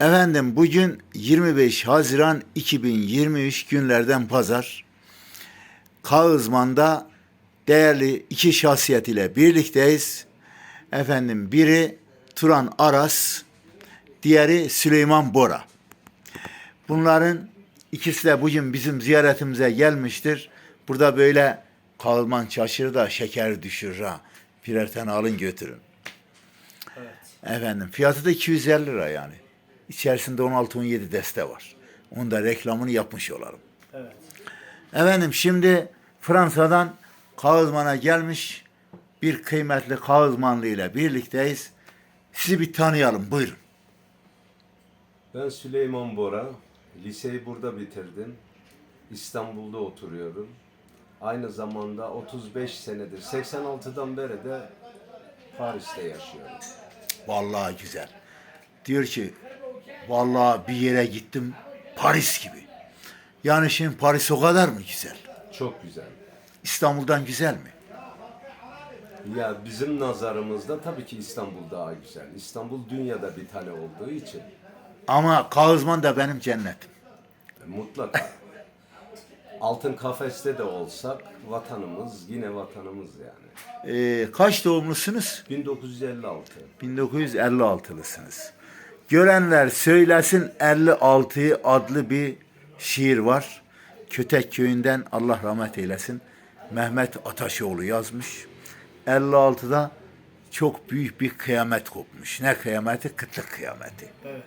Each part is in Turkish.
Efendim bugün 25 Haziran 2023 günlerden pazar. Kağızman'da değerli iki şahsiyet ile birlikteyiz. Efendim biri Turan Aras, diğeri Süleyman Bora. Bunların ikisi de bugün bizim ziyaretimize gelmiştir. Burada böyle Kağızman çaşırı da şeker düşürür ha. Birer tane alın götürün. Efendim fiyatı da 250 lira yani. İçerisinde 16-17 deste var. Onun da reklamını yapmış olalım. Evet. Efendim şimdi Fransa'dan Kağızman'a gelmiş bir kıymetli Kağızmanlı ile birlikteyiz. Sizi bir tanıyalım buyurun. Ben Süleyman Bora. Liseyi burada bitirdim. İstanbul'da oturuyorum. Aynı zamanda 35 senedir, 86'dan beri de Paris'te yaşıyorum. Vallahi güzel. Diyor ki vallahi bir yere gittim Paris gibi. Yani şimdi Paris o kadar mı güzel? Çok güzel. İstanbul'dan güzel mi? Ya bizim nazarımızda tabii ki İstanbul daha güzel. İstanbul dünyada bir tane olduğu için Ama Kağızman da benim cennetim. e, mutlaka. Altın kafeste de olsak vatanımız yine vatanımız yani. Ee, kaç doğumlusunuz? 1956. 1956'lısınız. Görenler söylesin 56 adlı bir şiir var. Kötek köyünden Allah rahmet eylesin. Mehmet Ataşoğlu yazmış. 56'da çok büyük bir kıyamet kopmuş. Ne kıyameti? Kıtlık kıyameti. Evet.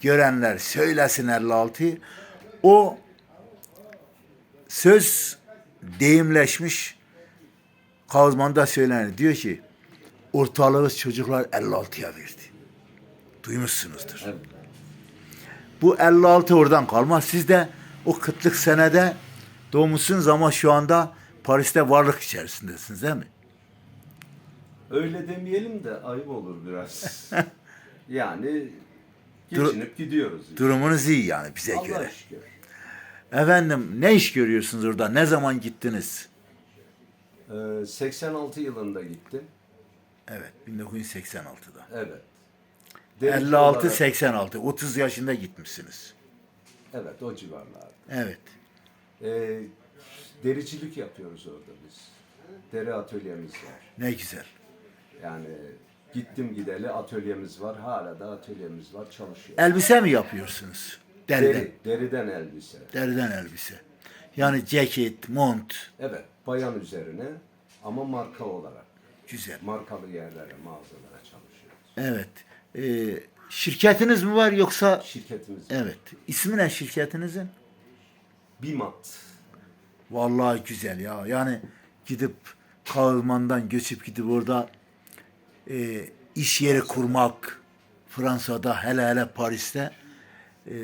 Görenler söylesin 56. O söz deyimleşmiş. Kazmanda söylenir. Diyor ki ortalığı çocuklar 56'ya verdi. Duymuşsunuzdur. Evet. Bu 56 oradan kalma. Siz de o kıtlık senede doğmuşsunuz ama şu anda Paris'te varlık içerisindesiniz değil mi? Öyle demeyelim de ayıp olur biraz. yani Dur- geçinip gidiyoruz. işte. Durumunuz iyi yani bize Allah göre. şükür. Efendim ne iş görüyorsunuz orada? Ne zaman gittiniz? Ee, 86 yılında gittim. Evet 1986'da. Evet. Derece 56 olarak- 86 30 yaşında gitmişsiniz. Evet o civarlarda. Evet. Ee, dericilik yapıyoruz orada biz. Deri atölyemiz var. Ne güzel. Yani gittim gideli atölyemiz var. Hala da atölyemiz var. Çalışıyor. Elbise mi yapıyorsunuz? Deriden. Deri, deriden elbise. Deriden elbise. Yani ceket, mont. Evet. Bayan üzerine ama marka olarak. Güzel. Markalı yerlere, mağazalara çalışıyoruz. Evet. Ee, şirketiniz mi var yoksa? Şirketimiz Evet. İsmi ne şirketinizin? Bimat. Vallahi güzel ya. Yani gidip Kağılman'dan göçüp gidip orada e, iş yeri kurmak Fransa'da hele hele Paris'te e,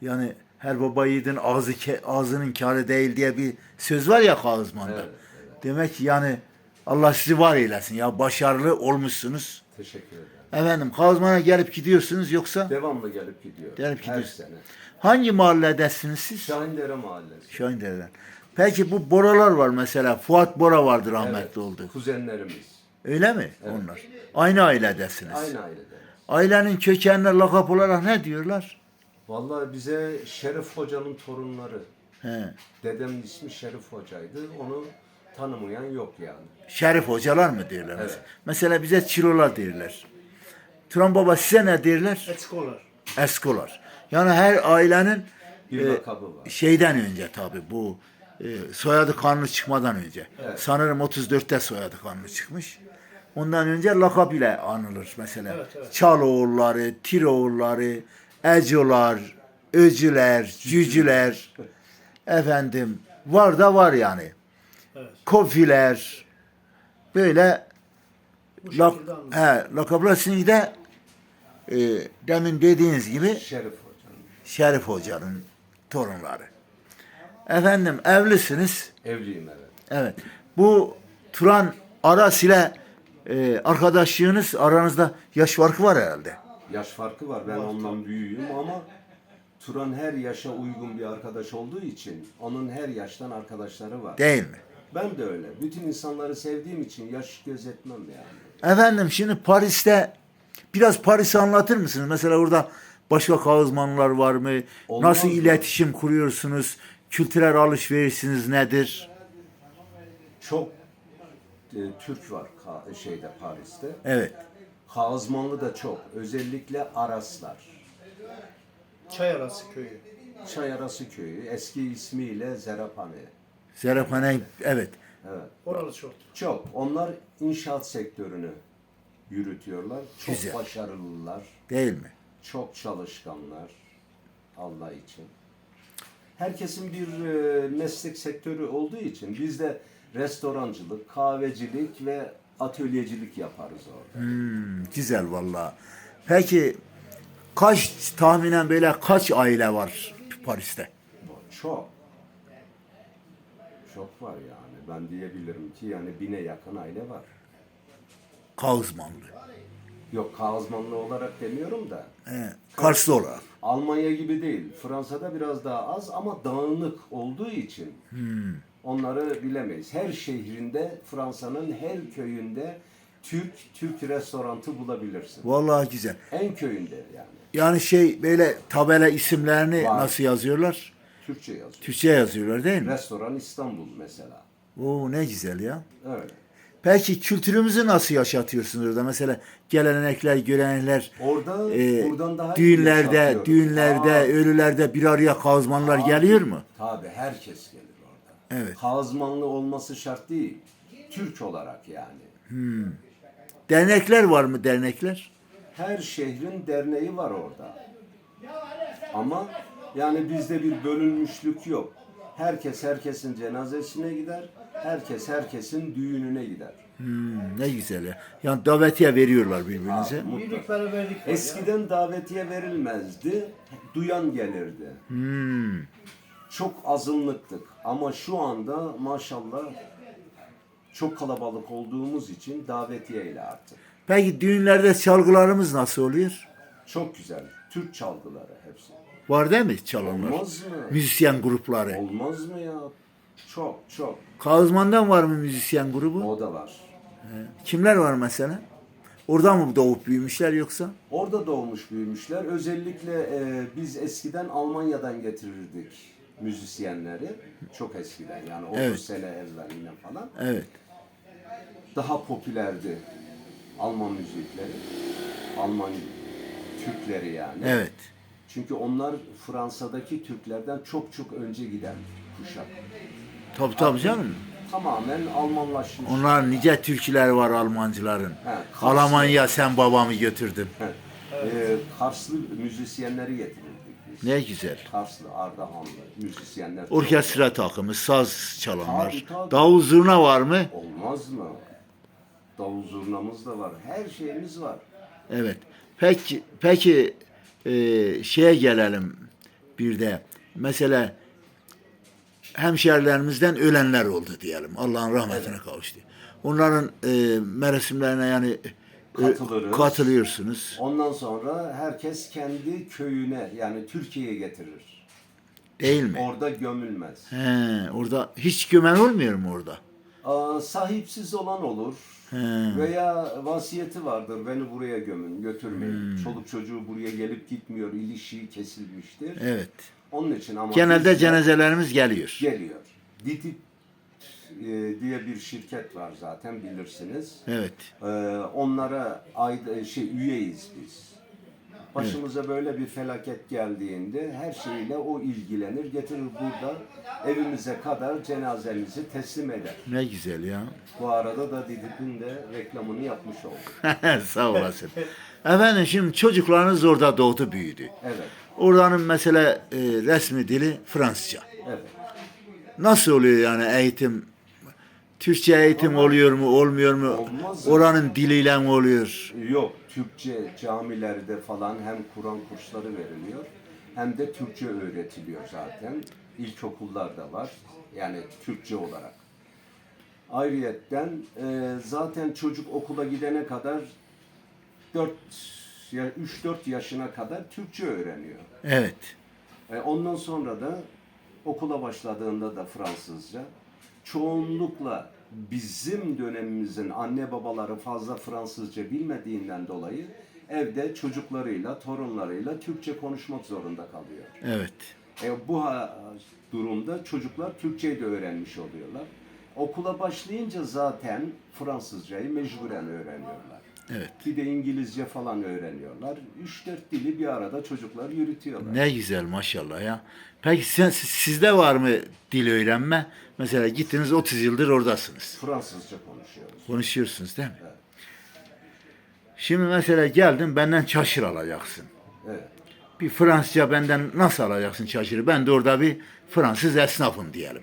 yani her baba yiğidin ağzı ke- ağzının kârı değil diye bir söz var ya Kağızman'da. Evet, Demek ki yani Allah sizi var eylesin ya başarılı olmuşsunuz. Teşekkür ederim. Efendim Kağızman'a gelip gidiyorsunuz yoksa Devamlı gelip gidiyor. Gelip Her gidiyorsun. sene. hangi mahalledesiniz siz? Şahindere Mahallesi. Şahindere'den. Peki bu Boralar var mesela. Fuat Bora vardı rahmetli Evet, oldu. Kuzenlerimiz. Öyle mi onlar? Aynı ailedesiniz. Aynı ailede. Ailenin kökenine lakap olarak ne diyorlar? Vallahi bize Şerif Hoca'nın torunları. He. Dedemin ismi Şerif Hoca'ydı. Onu tanımayan yok yani. Şerif hocalar mı diyorlar? Evet. Mesela bize çirolar diyorlar. Turan baba size ne diyorlar? Etskolar. Eskolar. Yani her ailenin Bir e, lakabı var. şeyden önce tabii bu e, soyadı kanunu çıkmadan önce. Evet. Sanırım 34'te soyadı kanunu çıkmış. Ondan önce lakap ile anılır mesela. Evet, evet. Çaloğulları, Tiroğulları, Ecolar, Öcüler, Cücüler. efendim var da var yani. Evet. Kofiler. Böyle Bu lak, he, lakaplar sizin de e, demin dediğiniz gibi Şerif Hoca'nın. Şerif Hoca'nın torunları. Efendim evlisiniz. Evliyim evet. Evet. Bu Turan Aras ile e, arkadaşlığınız aranızda yaş farkı var herhalde. Yaş farkı var. Ben ondan büyüğüm ama Turan her yaşa uygun bir arkadaş olduğu için onun her yaştan arkadaşları var. Değil mi? Ben de öyle. Bütün insanları sevdiğim için yaş gözetmem yani. Efendim şimdi Paris'te biraz Paris'i anlatır mısınız? Mesela orada başka kağızmanlar var mı? Olmaz Nasıl mı? iletişim kuruyorsunuz? Kültürel alışverişiniz nedir? Çok e, Türk var ka- şeyde Paris'te. Evet. Kazmanlı da çok. Özellikle Araslar. Çay arası köyü. Çayarası köyü eski ismiyle Zerapane. Zerafhane evet. Evet. Oralı çok. Çok. Onlar inşaat sektörünü yürütüyorlar. Çok Güzel. başarılılar. Değil mi? Çok çalışkanlar. Allah için. Herkesin bir e, meslek sektörü olduğu için biz de restorancılık, kahvecilik ve atölyecilik yaparız orada. Hmm, güzel vallahi. Peki kaç tahminen böyle kaç aile var Paris'te? Çok. Çok var yani. Ben diyebilirim ki yani bine yakın aile var. Kağızmanlı. Yok Kazmanlı olarak demiyorum da. He, Karslı olarak. Almanya gibi değil. Fransa'da biraz daha az ama dağınık olduğu için onları bilemeyiz. Her şehrinde, Fransa'nın her köyünde Türk Türk restorantı bulabilirsin. Vallahi güzel. En köyünde yani. Yani şey böyle tabela isimlerini Var. nasıl yazıyorlar? Türkçe yazıyor. Türkçe yazıyorlar değil mi? Restoran İstanbul mesela. Oo ne güzel ya. Öyle. Peki kültürümüzü nasıl yaşatıyorsunuz orada? Mesela gelenekler, görenekler, Orada e, buradan daha düğünlerde, düğünlerde, Aa, ölülerde bir araya kazmanlar geliyor mu? Tabii herkes gelir orada. Evet. Kazmanlı olması şart değil. Türk olarak yani. Dernekler var mı dernekler? Her şehrin derneği var orada. Ama yani bizde bir bölünmüşlük yok. Herkes herkesin cenazesine gider. Herkes herkesin düğününe gider. Hmm, ne güzel ya. Yani davetiye veriyorlar birbirinize. Ya. Eskiden davetiye verilmezdi. Duyan gelirdi. Çok azınlıktık. Ama şu anda maşallah çok kalabalık olduğumuz için davetiye ile artık. Peki düğünlerde çalgılarımız nasıl oluyor? Çok güzel. Türk çalgıları hepsi. Var değil mi çalanlar? Olmaz mı? Müzisyen grupları. Olmaz mı ya? Çok çok. Kağızman'dan var mı müzisyen grubu? O da var. Kimler var mesela? Orada mı doğup büyümüşler yoksa? Orada doğmuş büyümüşler. Özellikle e, biz eskiden Almanya'dan getirirdik müzisyenleri. Çok eskiden yani 30 Evet. sene evvelinden falan. Evet. Daha popülerdi Alman müzikleri. Alman Türkleri yani. Evet. Çünkü onlar Fransa'daki Türklerden çok çok önce giden kuşak. Tabii tabii canım. Tamamen Almanlaşmış. Onlar nice türküler var Almancıların. Karslı. Almanya sen babamı götürdün. Ee, Karslı müzisyenleri getirdik biz. Ne güzel. Karslı, Ardahanlı müzisyenler. çok Orkestra takımı, saz çalanlar. Tabii, tabii. Davul zurna var mı? Olmaz mı? Davul zurnamız da var. Her şeyimiz var. Evet. Peki, peki e, şeye gelelim bir de. Mesela hemşerilerimizden ölenler oldu diyelim. Allah'ın rahmetine kavuştu. Onların e, merasimlerine yani e, Katılırız. katılıyorsunuz. Ondan sonra herkes kendi köyüne yani Türkiye'ye getirir. Değil mi? Orada gömülmez. He, orada hiç gömen olmuyor mu orada? Sahipsiz olan olur. He. Veya vasiyeti vardır. Beni buraya gömün, götürmeyin. Çoluk çocuğu buraya gelip gitmiyor. ilişiği kesilmiştir. Evet. Onun için ama Genelde cenazelerimiz geliyor. geliyor. Ditip e, diye bir şirket var zaten bilirsiniz. Evet. Ee, onlara ait şey üyeyiz biz. Başımıza böyle bir felaket geldiğinde her şeyle o ilgilenir, getirir burada evimize kadar cenazemizi teslim eder. Ne güzel ya. Bu arada da Didip'in de reklamını yapmış olduk. Sağ olasın. Efendim şimdi çocuklarınız orada doğdu büyüdü. Evet, Oranın mesela e, resmi dili Fransızca. evet. Nasıl oluyor yani eğitim? Türkçe eğitim oluyor mu, olmuyor mu? Olmaz. Oranın diliyle mi oluyor? Yok, Türkçe camilerde falan hem Kur'an kursları veriliyor hem de Türkçe öğretiliyor zaten. İlkokullarda var. Yani Türkçe olarak. Ayrıyetten e, zaten çocuk okula gidene kadar 4 ya 3-4 yaşına kadar Türkçe öğreniyor. Evet. E, ondan sonra da okula başladığında da Fransızca. Çoğunlukla bizim dönemimizin anne babaları fazla Fransızca bilmediğinden dolayı evde çocuklarıyla, torunlarıyla Türkçe konuşmak zorunda kalıyor. Evet. E, bu durumda çocuklar Türkçeyi de öğrenmiş oluyorlar. Okula başlayınca zaten Fransızcayı mecburen öğreniyorlar. Evet. Bir de İngilizce falan öğreniyorlar. 3-4 dili bir arada çocuklar yürütüyorlar. Ne güzel maşallah ya. Peki sen, sizde var mı dil öğrenme? Mesela gittiniz 30 yıldır oradasınız. Fransızca konuşuyoruz. Konuşuyorsunuz değil mi? Evet. Şimdi mesela geldin benden çaşır alacaksın. Evet. Bir Fransızca benden nasıl alacaksın çaşırı? Ben de orada bir Fransız esnafım diyelim.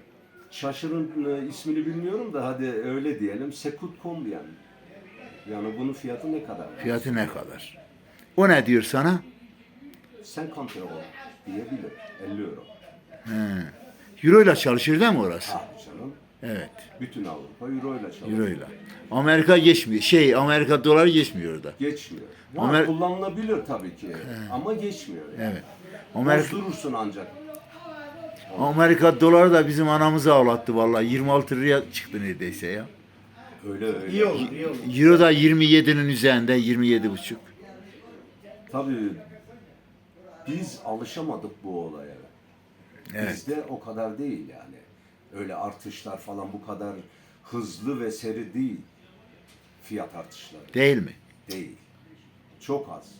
Şaşırın e, ismini bilmiyorum da hadi öyle diyelim. Sekut combien? Yani bunun fiyatı ne kadar? Fiyatı ne kadar? O ne diyor sana? 50 euro diyebilir. 50 euro. Euro ile çalışır değil mi orası? Ah canım. Evet. Bütün Avrupa euro ile çalışıyor. Euro ile. Amerika geçmiyor. Şey Amerika doları geçmiyor orada. Geçmiyor. Ya Amer- kullanılabilir tabii ki ama geçmiyor. Yani. Evet. Amerika, Bozdurursun ancak. Amerika doları da bizim anamızı ağlattı vallahi. 26 liraya çıktı neredeyse ya. Öyle öyle. İyi olur, iyi olur. Euro da 27'nin üzerinde 27 buçuk. Tabii biz alışamadık bu olaya. Evet. Bizde o kadar değil yani. Öyle artışlar falan bu kadar hızlı ve seri değil. Fiyat artışları Değil mi? değil. Çok az.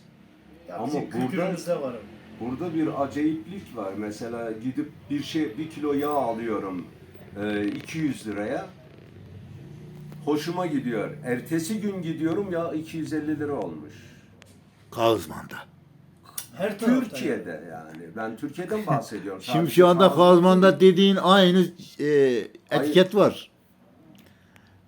Ya Ama bizim burada- kültürümüzde var. o. Burada bir acayiplik var. Mesela gidip bir şey bir kilo yağ alıyorum e, 200 liraya. Hoşuma gidiyor. Ertesi gün gidiyorum ya 250 lira olmuş. Kağızman'da. Her. Türkiye'de yani. Ben Türkiye'den bahsediyorum. Şimdi şu anda değil. dediğin aynı e, etiket var.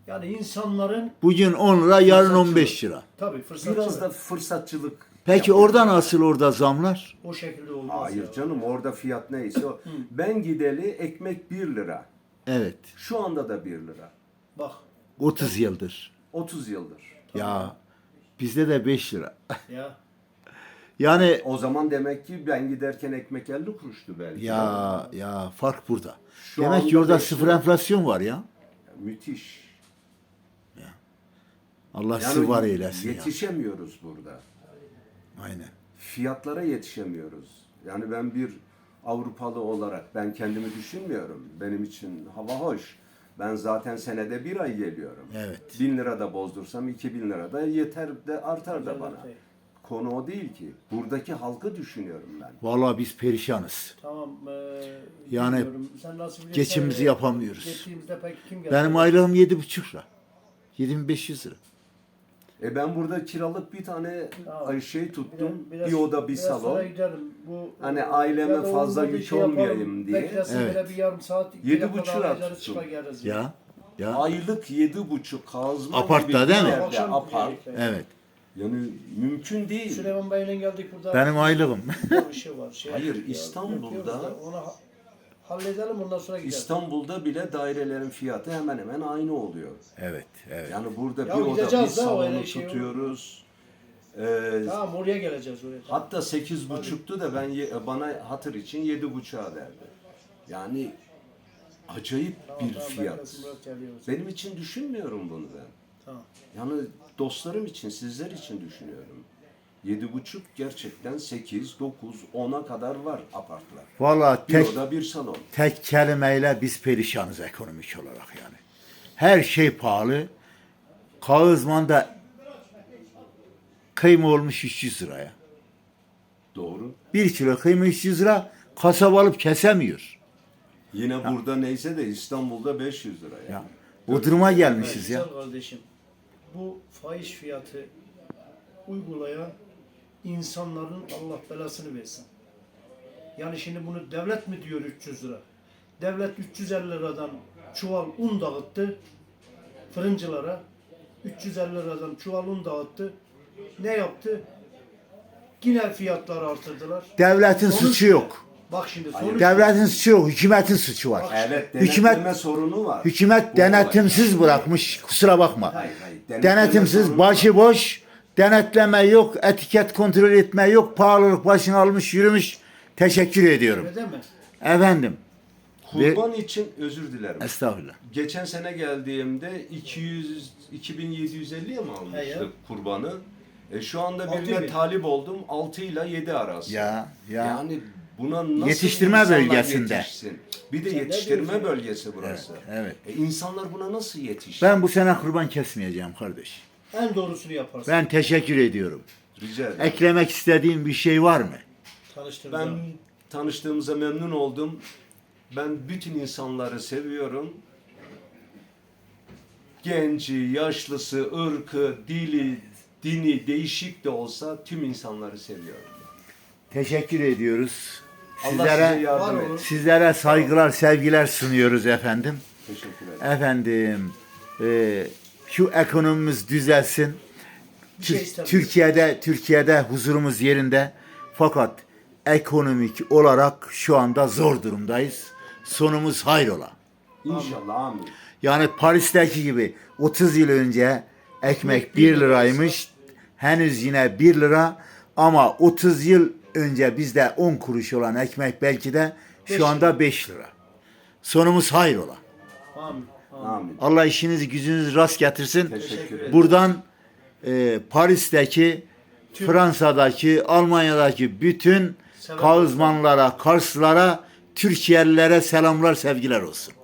Yani insanların Bugün 10 lira, yarın Fırsatçılık. 15 lira. tabii fırsatçı biraz da fırsatçılık. Peki yapıyor. orada nasıl orada zamlar? o şekilde olmaz. Hayır ya. canım orada fiyat neyse o. Ben gideli ekmek 1 lira. Evet. Şu anda da 1 lira. Bak 30 yıldır. 30 yıldır. Ya bizde de 5 lira. ya Yani O zaman demek ki ben giderken ekmek 50 kuruştu belki. ya ya fark burada. Şu Demek ki anda orada beş sıfır lira. enflasyon var ya. Müthiş. Allah sizi var eylesin ya. yetişemiyoruz burada. Aynen. Fiyatlara yetişemiyoruz. Yani ben bir Avrupalı olarak ben kendimi düşünmüyorum. Benim için hava hoş. Ben zaten senede bir ay geliyorum. Evet. Bin lira da bozdursam iki bin lira da yeter de artar da bana. Şey, Konu o değil ki. Buradaki halkı düşünüyorum ben. Vallahi biz perişanız. Tamam. E, Yani bilmiyorum. Sen nasıl geçimimizi öyle. yapamıyoruz. Peki kim geldi? Benim aylığım yedi buçuk lira. 7500 lira. E ben burada kiralık bir tane Tamam. şey tuttum. Biraz- bir oda, bir biraz salon. sonra giderim. Bu, Hani aileme ya da fazla yük şey yapalım, olmayayım diye. Evet. böyle bir yarım saat. iki Yedi dakika buçuğa daha tuttum. geliriz. Ya. Ya. Aylık yedi buçuk kazma Apartta gibi bir değil mi? yerde, Akşam apart. gelecekler. Evet. Yani mümkün değil. Süleyman Bey'le geldik burada. Benim aylığım. bir şey var. Şey Hayır. İstanbul'da- Yapıyoruz da halledelim ondan sonra gideriz. İstanbul'da bile dairelerin fiyatı hemen hemen aynı oluyor. evet. Evet. Yani burada Ya bir oda, bir gideceğiz de, salonu öyle şey tutuyoruz. Ee, Tamam oraya geleceğiz oraya. hatta sekiz buçuktu da ben ye- bana hatır için yedi buçuğa verdi. Yani acayip Tamam, bir tamam, fiyat. geliyoruz. Benim için düşünmüyorum bunu ben. Tamam. Yani dostlarım için, sizler için düşünüyorum. Yedi buçuk gerçekten sekiz, dokuz, ona kadar var apartlar. Vallahi Bir tek oda, bir salon. tek kelimeyle biz perişanız ekonomik olarak yani. Her şey pahalı. Kağızman'da kıyma olmuş 300 liraya. Doğru. Bir kilo kıyma 300 lira kasap alıp kesemiyor. Yine burada neyse de İstanbul'da 500 lira. Yani. Ya. O duruma gelmişiz ya. Kardeşim. Bu faiz fiyatı uygulayan insanların Allah belasını versin. Yani şimdi bunu devlet mi diyor 300 lira? Devlet 350 liradan çuval un dağıttı fırıncılara. 350 liradan çuval un dağıttı. Ne yaptı? Yine fiyatları artırdılar. Devletin Sonuç suçu yok. Bak şimdi sonuç Devletin suçu yok. Hükümetin suçu var. Evet, Hükümet- denetleme sorunu var. Hükümet Bu denetimsiz bırakmış. Kusura bakma. Hayır, hayır. Denetleme Denetimsiz, sorunu başıboş, denetleme yok, etiket kontrol etme yok, pahalılık başını almış, yürümüş. Teşekkür ediyorum. değil mi? Efendim. Kurban için özür dilerim. Estağfurullah. Geçen sene geldiğimde 200 2750'ye mi almıştık kurbanı? E şu anda birine bin. talip oldum 6 ile 7 arası. Ya ya. Yani buna nasıl Yetiştirme bölgesinde. yetişsin? Bir de Sen ne yetiştirme bölgesi burası. Evet, E insanlar buna nasıl yetişsin? Ben bu sene kurban kesmeyeceğim kardeş. En doğrusunu yaparsın. Ben teşekkür ediyorum. Rica ederim. Eklemek istediğin bir şey var mı? Tanıştığımızda. Ben tanıştığımıza memnun oldum. Ben bütün insanları seviyorum. Genci, yaşlısı, ırkı, dili, dini değişik de olsa tüm insanları seviyorum. Teşekkür ediyoruz. Allah size Sizlere yardım Var olun. etsin. sizlere saygılar, sevgiler sunuyoruz efendim. Teşekkür ederim. Efendim, e, şu ekonomimiz düzelsin. Şey Tür- istemiyoruz. Türkiye'de Türkiye'de huzurumuz yerinde. Fakat ekonomik olarak şu anda zor durumdayız. Sonumuz hayrola. İnşallah amin. Yani Paris'teki gibi 30 yıl önce ekmek 1 liraymış. Henüz yine 1 lira ama 30 yıl önce bizde 10 kuruş olan ekmek belki de şu anda 5 lira. Sonumuz hayrola. Amin. Amin. Allah işinizi gücünüzü rast getirsin. Teşekkür ederim. Buradan e, Paris'teki, Tüm- Fransa'daki, Almanya'daki bütün Selam. Kağızmanlara, Karslara, Türkiye'lilere selamlar, sevgiler olsun.